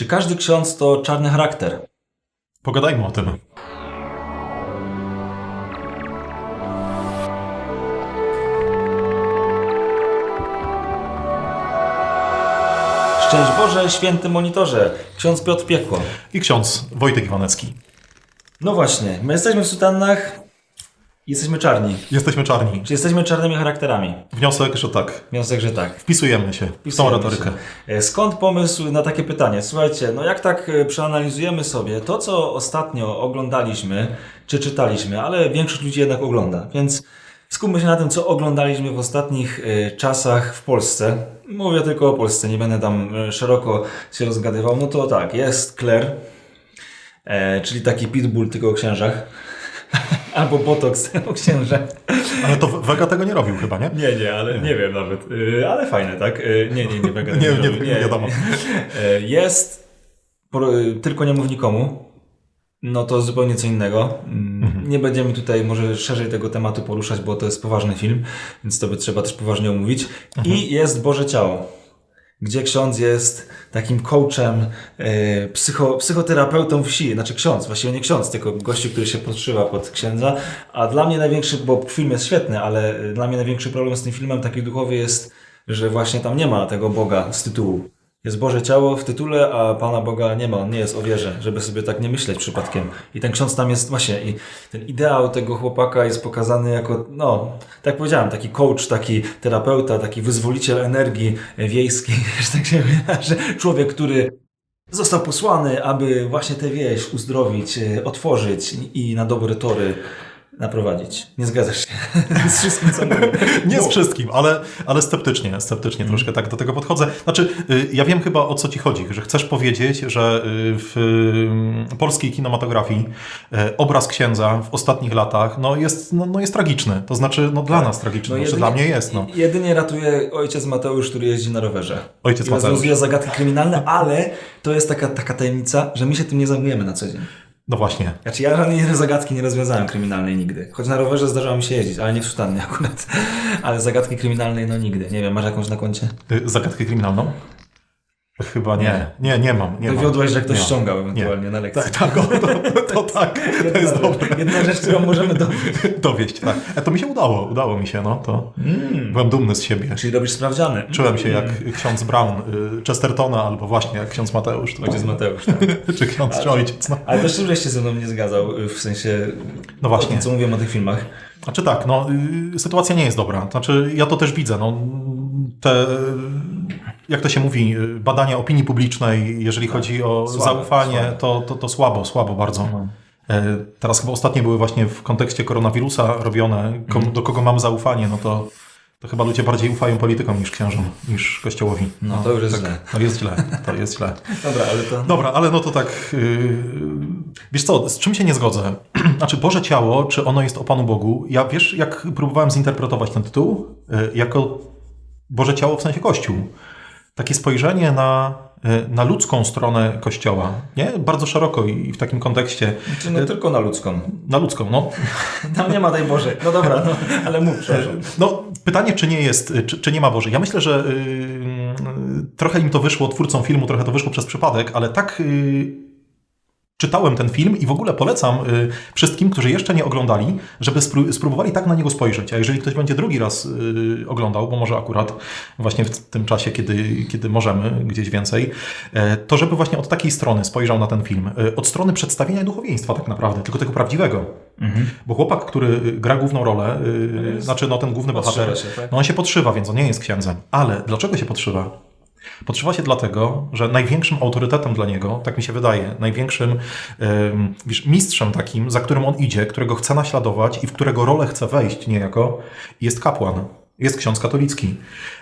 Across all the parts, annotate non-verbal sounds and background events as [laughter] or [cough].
Czy każdy ksiądz to czarny charakter? Pogadajmy o tym. Szczęść Boże, święty monitorze, ksiądz Piotr Piekło. I ksiądz Wojtek Iwanecki. No właśnie, my jesteśmy w sutannach jesteśmy czarni. Jesteśmy czarni. Czy jesteśmy czarnymi charakterami? Wniosek, że tak. Wniosek, że tak. Wpisujemy się w tą retorykę. się. E, Skąd pomysł na takie pytanie? Słuchajcie, no jak tak e, przeanalizujemy sobie to, co ostatnio oglądaliśmy, czy czytaliśmy, ale większość ludzi jednak ogląda, więc skupmy się na tym, co oglądaliśmy w ostatnich e, czasach w Polsce. Mówię tylko o Polsce, nie będę tam szeroko się rozgadywał. No to tak, jest Claire, czyli taki pitbull tylko o księżach. Albo botox o księżach. Ale to Wega tego nie robił chyba, nie? Nie, nie, ale nie, wiem nawet. Y, ale fajne, tak? Y, nie, nie, nie, mega [laughs] Nie, nie, nie wiadomo. Y, Jest, tylko nie mów nikomu. No to zupełnie co innego. Mm, Mhm. Nie będziemy tutaj może szerzej tego tematu poruszać, bo to jest poważny film, więc to by trzeba też poważnie omówić. Mhm. I jest Boże Ciało, gdzie ksiądz jest takim coachem, y, psycho, psychoterapeutą wsi. Znaczy ksiądz, właściwie nie ksiądz, tylko gościu, który się podszywa pod księdza. A dla mnie największy, bo film jest świetny, ale y, dla mnie największy problem z tym filmem taki duchowy jest, że właśnie tam nie ma tego Boga z tytułu. Jest Boże Ciało w tytule, a Pana Boga nie ma, on nie jest o wierze, żeby sobie tak nie myśleć przypadkiem. I ten ksiądz tam jest właśnie, i ten ideał tego chłopaka jest pokazany jako, no, tak powiedziałem, taki coach, taki terapeuta, taki wyzwoliciel energii wiejskiej, [laughs] że tak się wyrażę. Człowiek, który został posłany, aby właśnie tę wieś uzdrowić, e, otworzyć i na dobre tory naprowadzić. Nie zgadzasz się [laughs] z wszystkim, co mówię. Nie z wszystkim, ale, ale sceptycznie, sceptycznie troszkę tak do tego podchodzę. Znaczy, y, ja wiem chyba o co ci chodzi, że chcesz powiedzieć, że y, w y, polskiej kinematografii obraz księdza w ostatnich latach no jest, no, no jest tragiczny. To znaczy, no dla nas tragiczny, no, jedynie- dla mnie jest. No. Jedynie ratuje ojciec Mateusz, który jeździ na rowerze. Ojciec I Mateusz. rozwiązuje zagadki kryminalne, ale to jest taka, taka tajemnica, że my się tym nie zajmujemy na co dzień. No właśnie. Znaczy ja żadnej zagadki nie rozwiązałem kryminalnej nigdy. Choć na rowerze zdarzało mi się jeździć, ale nie w sutannie [laughs] akurat. Ale zagadki kryminalnej no nigdy. Nie wiem, masz jakąś na koncie? Y, Zagadkę kryminalną? Chyba nie. Nie, nie mam. Nie mam. Dowiodłeś, że ktoś Nie. ściągał ewentualnie na lekcji. Tak, tak, o, to, to [laughs] tak, to jest Jedna, dobre. jedna rzecz, którą możemy dowieść. [laughs] Dowieść, tak. E, to mi się udało, udało mi się, no to byłem dumny z siebie. Czyli robisz sprawdziany. Czułem się jak ksiądz Brown y, Chestertona, albo właśnie jak ksiądz Mateusz. To Ojciec Mateusz, [laughs] tak. Czy ksiądz, czy ojciec. No. Ale też żeś się ze mną nie zgadzał, w sensie No właśnie. tym, co mówiłem o tych filmach. Znaczy tak, no, y, sytuacja nie jest dobra. Znaczy ja to też widzę. No, te, jak to się mówi, y, badania opinii publicznej, jeżeli chodzi o Słabe, zaufanie, słabe. To, to, to słabo, słabo bardzo. E, Teraz chyba ostatnie były właśnie w kontekście koronawirusa robione. Kom, Do kogo mam zaufanie, no to, to chyba ludzie bardziej ufają politykom niż księżom, niż kościołowi. No, to już jest źle. No jest źle, to jest źle. [laughs] Dobra, ale to... Dobra, ale no to tak. Yy, wiesz co, z czym się nie zgodzę? [clears throat] Znaczy, Boże Ciało, czy ono jest o Panu Bogu? Ja wiesz, jak próbowałem zinterpretować ten tytuł? Yy, jako Boże Ciało w sensie Kościół. Takie spojrzenie na, yy, na ludzką stronę Kościoła. Nie? Bardzo szeroko i w takim kontekście. Czy no tylko na ludzką. Na ludzką, no. [laughs] Tam nie ma tej Bożej. No dobra, no, ale mów, przepraszam. No, pytanie, czy nie jest, czy, czy nie ma Boże. Ja myślę, że yy, trochę im to wyszło, twórcom filmu, trochę to wyszło przez przypadek, ale tak yy, czytałem ten film i w ogóle polecam yy, wszystkim, którzy jeszcze nie oglądali, żeby spró- spróbowali tak na niego spojrzeć. A jeżeli ktoś będzie drugi raz yy, oglądał, bo może akurat właśnie w tym czasie, kiedy, kiedy możemy gdzieś więcej, yy, to żeby właśnie od takiej strony spojrzał na ten film. Yy, od strony przedstawienia duchowieństwa tak naprawdę, tylko tego prawdziwego. Bo chłopak, który y, gra główną rolę, yy, znaczy no ten główny bohater, się, tak? no on się podszywa, więc on nie jest księdzem. Ale dlaczego się podszywa? Podszywa się dlatego, że największym autorytetem dla niego, tak mi się wydaje, największym ym, wiesz, mistrzem takim, za którym on idzie, którego chce naśladować i w którego rolę chce wejść niejako, jest kapłan. Jest ksiądz katolicki.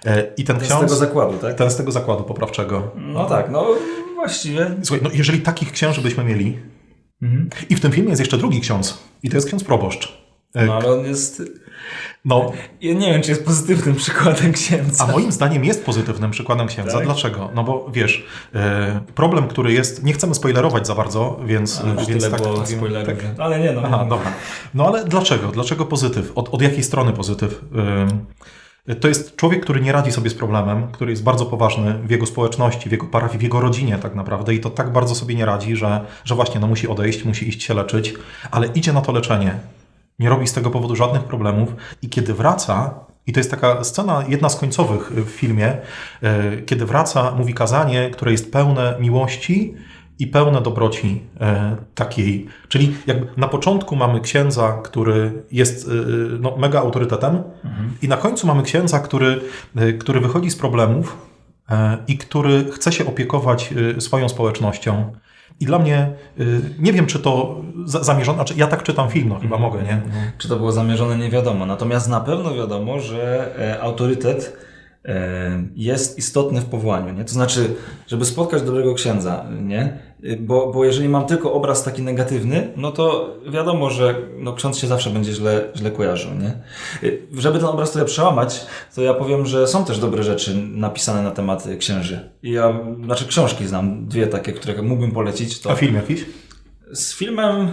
E, I ten Z ksiądz... tego zakładu, tak? Ten z tego zakładu poprawczego. No tak, no właściwie. Słuchaj, no jeżeli takich księży byśmy mieli, i w tym filmie jest jeszcze drugi ksiądz, i to jest ksiądz proboszcz. E, No ale on jest... No, Ja nie wiem, czy jest pozytywnym [laughs] przykładem księdza. A moim zdaniem jest pozytywnym przykładem księdza. Tak? Dlaczego? No bo wiesz, e, problem, który jest. Nie chcemy spoilerować za bardzo, więc. A, więc tyle było tak. Ale nie no. Aha, dobra. No ale dlaczego? Dlaczego pozytyw? Od, od jakiej strony pozytyw? Ym, To jest człowiek, który nie radzi sobie z problemem, który jest bardzo poważny w jego społeczności, w jego parafii, w jego rodzinie tak naprawdę i to tak bardzo sobie nie radzi, że, że właśnie no, musi odejść, musi iść się leczyć, ale idzie na to leczenie. Nie robi z tego powodu żadnych problemów i kiedy wraca, i to jest taka scena, jedna z końcowych w filmie, e, kiedy wraca, mówi kazanie, które jest pełne miłości i pełne dobroci e, takiej. Czyli jakby na początku mamy księdza, który jest e, no, mega autorytetem i na końcu mamy księdza, który, który wychodzi z problemów i który chce się opiekować swoją społecznością. I dla mnie, e, nie wiem czy to za- zamierzone, znaczy ja tak czytam film, no chyba mogę, nie? Czy to było zamierzone, nie wiadomo. Natomiast na pewno wiadomo, że e, autorytet jest istotny w powołaniu. Nie? To znaczy, żeby spotkać dobrego księdza, nie? Y, Bo, bo jeżeli mam tylko obraz taki negatywny, no to wiadomo, że no, ksiądz się zawsze będzie źle, źle kojarzył. Nie? Y, Żeby ten obraz trochę przełamać, to ja powiem, że są też dobre rzeczy napisane na temat księży. I ja, znaczy książki znam, dwie takie, które mógłbym polecić. To... A film jakiś? Z filmem.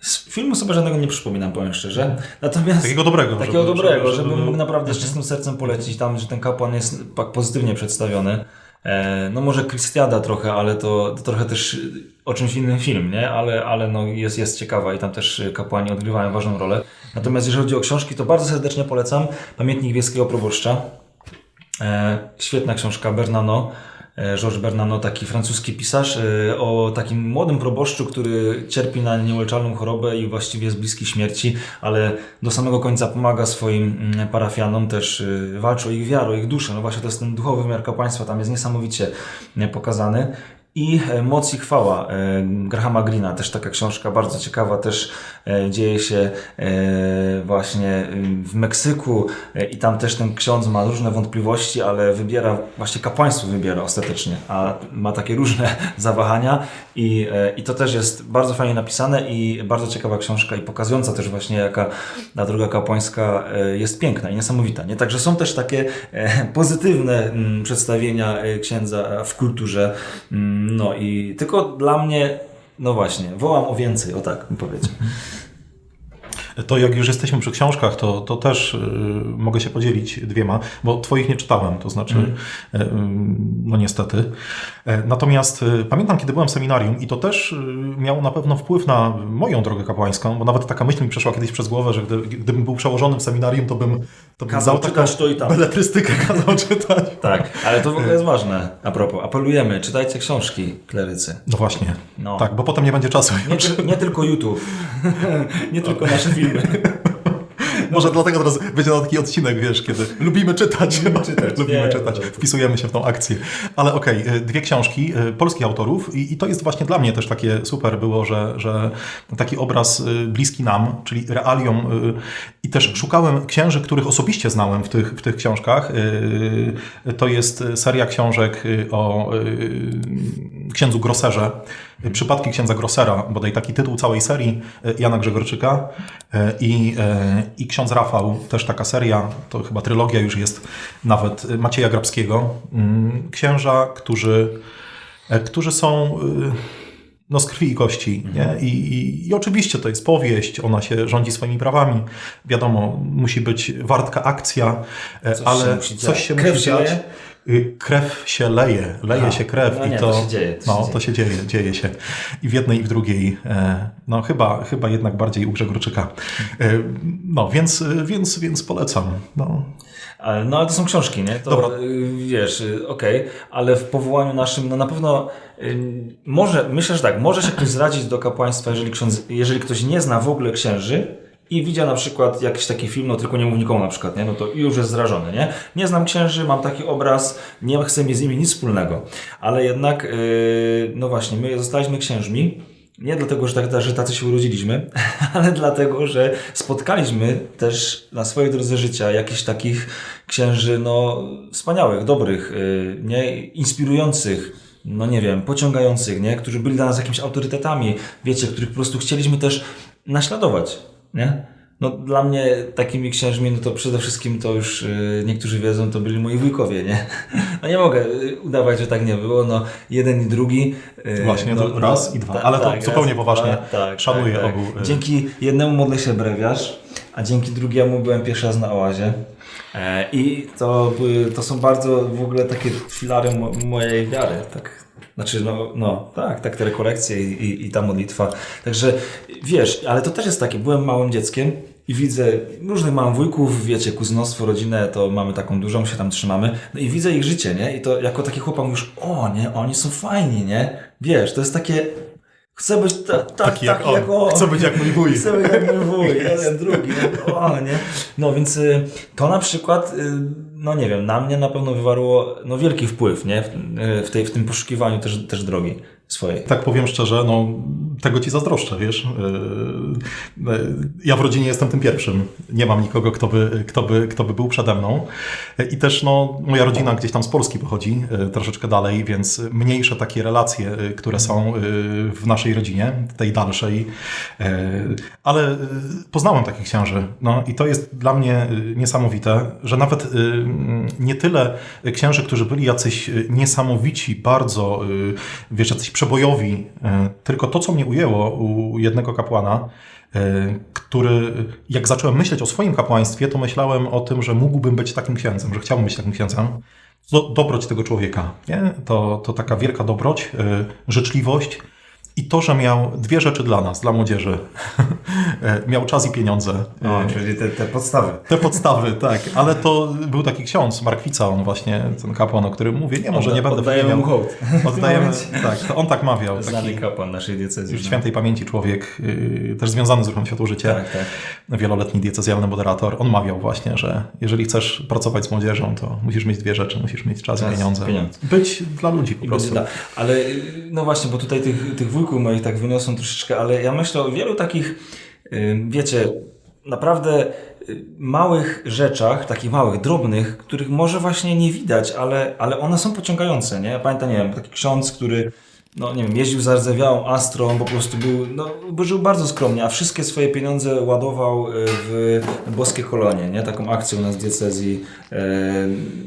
Z filmu sobie żadnego nie przypominam, powiem szczerze. Natomiast. Takiego dobrego. Takiego żeby- dobrego, żeby- żebym mógł naprawdę z czystym sercem polecić tam, że ten kapłan jest tak pozytywnie przedstawiony. E, no może Krystiada trochę, ale to, to trochę też o czymś innym film, nie? Ale, ale no jest, jest ciekawa i tam też kapłani odgrywają ważną rolę. Natomiast jeżeli chodzi o książki, to bardzo serdecznie polecam Pamiętnik Wiejskiego Proboszcza. E, świetna książka Bernano. E, Georges Bernano, taki francuski pisarz, e, o takim młodym proboszczu, który cierpi na nieuleczalną chorobę i właściwie jest bliski śmierci, ale do samego końca pomaga swoim mm, parafianom, też e, walczy o ich wiarę, o ich duszę. No właśnie to jest ten duchowy wymiar kapłaństwa, tam jest niesamowicie pokazany. I e, Moc i Chwała e, Grahama Greena, też taka książka bardzo ciekawa, też e, dzieje się właśnie w Meksyku i tam też ten ksiądz ma różne wątpliwości, ale wybiera, właśnie kapłaństwo wybiera ostatecznie, a ma takie różne [laughs] zawahania i, i to też jest bardzo fajnie napisane i bardzo ciekawa książka i pokazująca też właśnie jaka ta droga kapłańska jest piękna i niesamowita. Nie? Także są też takie pozytywne mm, przedstawienia księdza w kulturze. No i tylko dla mnie, no właśnie, wołam o więcej, o tak bym. To jak już jesteśmy przy książkach, to, to też y, mogę się podzielić dwiema, bo twoich nie czytałem, to znaczy, y, no niestety. E, Natomiast pamiętam, kiedy byłem w seminarium i to też miało na pewno wpływ na moją drogę kapłańską, bo nawet taka myśl mi przeszła kiedyś przez głowę, że gdy, gdybym był przełożonym w seminarium, to bym, to Kazał czytać to i tam. beletrystykę [laughs] kazał czytać. Tak, ale to w ogóle jest ważne. A propos, apelujemy, czytajcie książki, klerycy. No właśnie, No. tak, bo potem nie będzie czasu. Nie, nie tylko YouTube, [laughs] nie tylko nasze filmy. [laughs] Może dlatego teraz będzie taki odcinek, wiesz, kiedy lubimy czytać. Lubimy czytać. [laughs] lubimy Nie, czytać. dobra. Wpisujemy się w tą akcję. Ale okej, y, dwie książki y, polskich autorów i, i to jest właśnie dla mnie też takie super było, że, że taki obraz y, bliski nam, czyli realiom i też szukałem księży, których osobiście znałem w tych, w tych książkach. To jest seria książek o księdzu Grosserze. Y, Przypadki księdza Grossera, bodaj taki tytuł całej serii y, Jana Grzegorczyka y, i, i ksiądz Rafał, też taka seria, to chyba trylogia już jest nawet Macieja Grabskiego. Mm, Księża, którzy, którzy są no, z krwi i kości. Nie? I, i, I oczywiście to jest powieść, ona się rządzi swoimi prawami. Wiadomo, musi być wartka akcja, e, Coś się ale musi coś się Krew musi się dziać. Y, Krew się leje, leje Aha. się krew No i nie, to, to się dzieje, to się no, dzieje. to się dzieje, dzieje się. I w jednej i w drugiej. E, No chyba, chyba jednak bardziej u Grzegorczyka. E, No więc, więc, więc polecam. No. No ale to są książki, nie? To Dobra. y, wiesz, y, okej, ale w powołaniu naszym, no na pewno y, może, myślę, że tak, może się ktoś zradzić do kapłaństwa, jeżeli, ksiądz, jeżeli ktoś nie zna w ogóle księży i widział na przykład jakiś taki film, no tylko nie mów nikomu na przykład, nie? No to już jest zrażony, nie? Nie znam księży, mam taki obraz, nie chcę mieć z nimi nic wspólnego. Ale jednak, no właśnie, my zostaliśmy księżmi, nie dlatego, że, tak, że tacy się urodziliśmy, [laughs] ale dlatego, że spotkaliśmy też na swojej drodze życia jakichś takich księży, no, wspaniałych, dobrych, yy, nie, inspirujących, no nie wiem, pociągających, nie, którzy byli dla nas jakimiś autorytetami, wiecie, których po prostu chcieliśmy też naśladować, nie? No dla mnie takimi księżmi, no to przede wszystkim to już yy, niektórzy wiedzą, to byli moi wujkowie, nie? [laughs] No nie mogę yy, udawać, że tak nie było, no jeden i drugi. yy, Właśnie, no, to raz i dwa. tak, Ale to tak, zupełnie raz poważnie. dwa, tak, Szanuję tak, tak. obu, yy. Dzięki jednemu modlę się brewiarz, a dzięki drugiemu byłem pierwszy raz na oazie. E, I to, to są bardzo w ogóle takie filary mo- mojej wiary, tak. Znaczy, no, no tak, tak, te rekolekcje i, i, i ta modlitwa. Także wiesz, ale to też jest takie, byłem małym dzieckiem i widzę różnych mam wujków, wiecie, kuzynostwo, rodzinę, to mamy taką dużą, się tam trzymamy. No i widzę ich życie, nie? I to jako taki chłopak mówisz, o nie, oni są fajni, nie? Wiesz, to jest takie, chcę być ta, ta, Taki jak on. Chcę być jak mój wuj. Chcę być jak mój wuj, [laughs] jeden, drugi, o, nie? No więc y, to na przykład, y, no nie wiem, na mnie na pewno wywarło no, wielki wpływ, nie? W, y, w, tej, w tym poszukiwaniu też, też drogi swojej. Tak powiem szczerze, no tego ci zazdroszczę, wiesz. Yy, yy, Ja w rodzinie jestem tym pierwszym. Nie mam nikogo, kto by, kto by, kto by był przede mną. Yy, I też no, moja rodzina gdzieś tam z Polski pochodzi, troszeczkę dalej, więc mniejsze takie relacje, które są w naszej rodzinie, tej dalszej. Ale poznałem takich księży. No i to jest dla mnie niesamowite, że nawet nie tyle księży, którzy byli jacyś niesamowici, bardzo, wiesz, jacyś przebojowi, e, tylko to, co mnie ujęło u jednego kapłana, e, który, jak zacząłem myśleć o swoim kapłaństwie, to myślałem o tym, że mógłbym być takim księdzem, że chciałbym być takim księdzem. Do, dobroć tego człowieka, nie? To, to taka wielka dobroć, e, życzliwość i to, że miał dwie rzeczy dla nas, dla młodzieży. [laughs] E, miał czas i pieniądze. O, E, czyli te, te podstawy. te podstawy, [laughs] tak, ale to był taki ksiądz, Markwica, on właśnie, ten kapłan, o którym mówię, nie, może nie będę Oddajemy mu hołd. [laughs] Oddajemy, tak, to on tak mawiał, Znany taki kapłan naszej diecezji. już no. świętej pamięci człowiek, yy, też związany z ruchem Światło Życie, Tak, tak. wieloletni diecezjalny moderator, on mawiał właśnie, że jeżeli chcesz pracować z młodzieżą, to musisz mieć dwie rzeczy, musisz mieć czas, Czas, i pieniądze. pieniądze. Być dla ludzi po I prostu. Ale y, no właśnie, bo tutaj tych, tych wujków moich tak wyniosłem troszeczkę, ale ja myślę o wielu takich, wiecie, naprawdę y, małych rzeczach, takich małych, drobnych, których może właśnie nie widać, ale, ale one są pociągające, nie? Ja pamiętam, nie wiem, taki ksiądz, który no nie wiem, jeździł za rdzewiałą Astrą, po prostu był, no, żył bardzo skromnie, a wszystkie swoje pieniądze ładował y, w boskie kolonie, nie? Taką akcję u nas diecezji, e,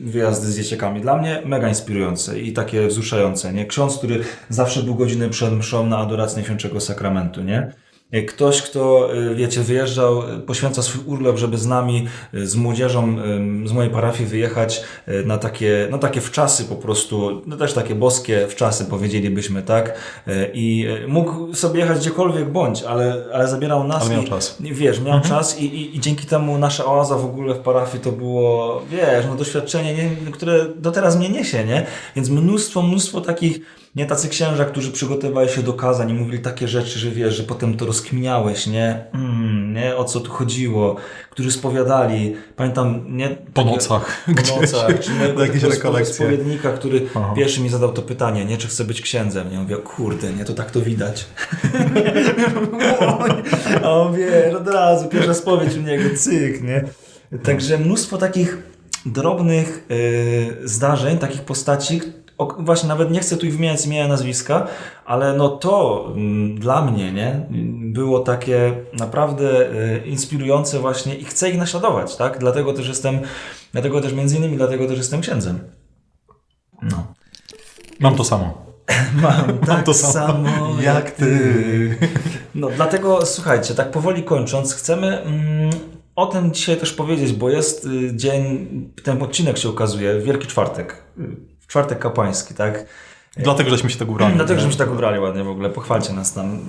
wyjazdy z dzieciakami. Dla mnie mega inspirujące i takie wzruszające, nie? Ksiądz, który zawsze był godzinę przed mszą na adorację Najświętszego Sakramentu, nie? E, Ktoś, kto, y, wiecie, wyjeżdżał, y, poświęca swój urlop, żeby z nami, y, z młodzieżą y, z mojej parafii wyjechać y, na takie, no takie wczasy po prostu, no też takie boskie wczasy powiedzielibyśmy, tak? Y, I y, mógł sobie jechać gdziekolwiek bądź, ale, ale zabierał nas. Ale miał i, czas. Wiesz, miał czas i, i, i dzięki temu nasza oaza w ogóle w parafii to było, wiesz, no doświadczenie, nie, które do teraz mnie niesie, nie? Więc mnóstwo, mnóstwo takich, nie tacy księża, którzy przygotowywali się do kazań i mówili takie rzeczy, że wiesz, że potem to rozkminiałeś, nie? Mm, nie? O co tu chodziło? Którzy spowiadali, pamiętam, nie? Po nocach po gdzieś, nocach, czy na [laughs] jakieś rekolekcje. spowiednika, który Aha. pierwszy mi zadał to pytanie, nie? Czy chce być księdzem? Nie? Mówię, kurde, nie, to tak to widać. [laughs] A on wie, od razu, pierwsza spowiedź u niego, cyk, nie? Także mnóstwo takich drobnych y, zdarzeń, takich postaci, o, właśnie nawet nie chcę tu wymieniać imienia, nazwiska, ale no to mm, dla mnie, nie? Było takie naprawdę y, inspirujące właśnie i chcę ich naśladować, tak? Dlatego też jestem, dlatego też między innymi, dlatego też jestem księdzem. No. Mam to samo. [laughs] Mam tak to samo jak ty. No dlatego słuchajcie, tak powoli kończąc, chcemy mm, o tym dzisiaj też powiedzieć, bo jest y, dzień, ten odcinek się ukazuje, Wielki Czwartek, czwartek kapłański, tak? Dlatego, żeśmy się tak ubrali. Dlatego, nie? żeśmy się tak ubrali ładnie w ogóle, pochwalcie nas tam.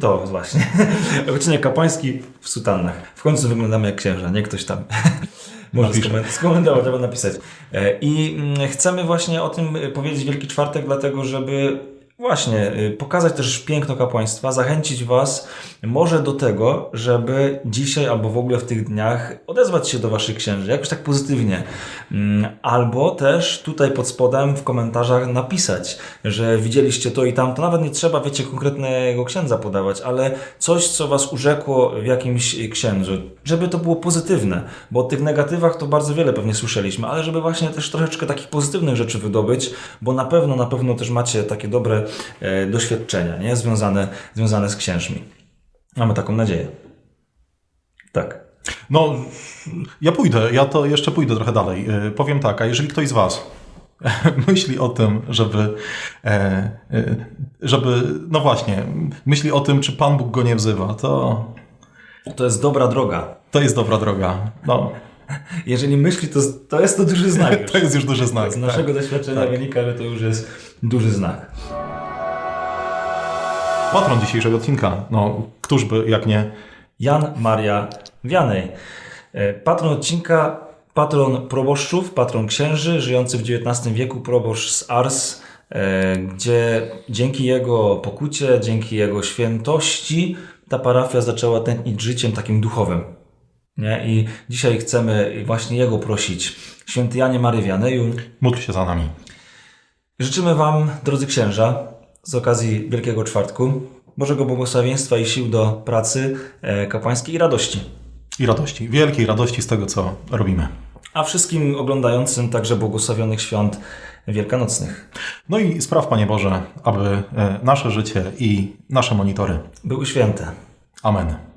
To właśnie. [laughs] Odcinek kapłański w sutannach. W końcu wyglądamy jak księża, nie ktoś tam. [laughs] Może skomentować, trzeba napisać. E, I mm, chcemy właśnie o tym powiedzieć Wielki Czwartek, dlatego żeby właśnie y, pokazać też piękno kapłaństwa, zachęcić Was może do tego, żeby dzisiaj albo w ogóle w tych dniach odezwać się do Waszych księży, jakoś tak pozytywnie. Mm, Albo też tutaj pod spodem w komentarzach napisać, że widzieliście to i tamto. Nawet nie trzeba, wiecie, konkretnego księdza podawać, ale coś, co Was urzekło w jakimś księdzu. Żeby to było pozytywne, bo o tych negatywach to bardzo wiele pewnie słyszeliśmy, ale żeby właśnie też troszeczkę takich pozytywnych rzeczy wydobyć, bo na pewno, na pewno też macie takie dobre doświadczenia, nie? Związane, związane z księżmi. Mamy taką nadzieję. Tak. No, ja pójdę, ja to jeszcze pójdę trochę dalej. E, Powiem tak, a jeżeli ktoś z Was [laughs] myśli o tym, żeby, e, e, żeby, no właśnie, myśli o tym, czy Pan Bóg go nie wzywa, to, To jest dobra droga. to jest dobra droga. No, Jeżeli myśli, to, to jest to duży znak. [laughs] To jest już duży znak. Z naszego tak. doświadczenia tak. wynika, że to już jest duży znak. Patron dzisiejszego odcinka, no któż by jak nie Jan Maria Wianej. E, Patron odcinka, patron proboszczów, patron księży, żyjący w XIX wieku, proboszcz z Ars, e, gdzie dzięki jego pokucie, dzięki jego świętości ta parafia zaczęła tętnić życiem takim duchowym. Nie? I dzisiaj chcemy właśnie jego prosić. Święty Janie Mary Wianeju, módl się za nami. Życzymy Wam, drodzy księża, z okazji Wielkiego Czwartku, Bożego błogosławieństwa i sił do pracy e, kapłańskiej i radości. I radości, wielkiej radości z tego, co robimy. A wszystkim oglądającym także błogosławionych świąt wielkanocnych No i spraw, Panie Boże, aby e, nasze życie i nasze monitory. były święte. Amen.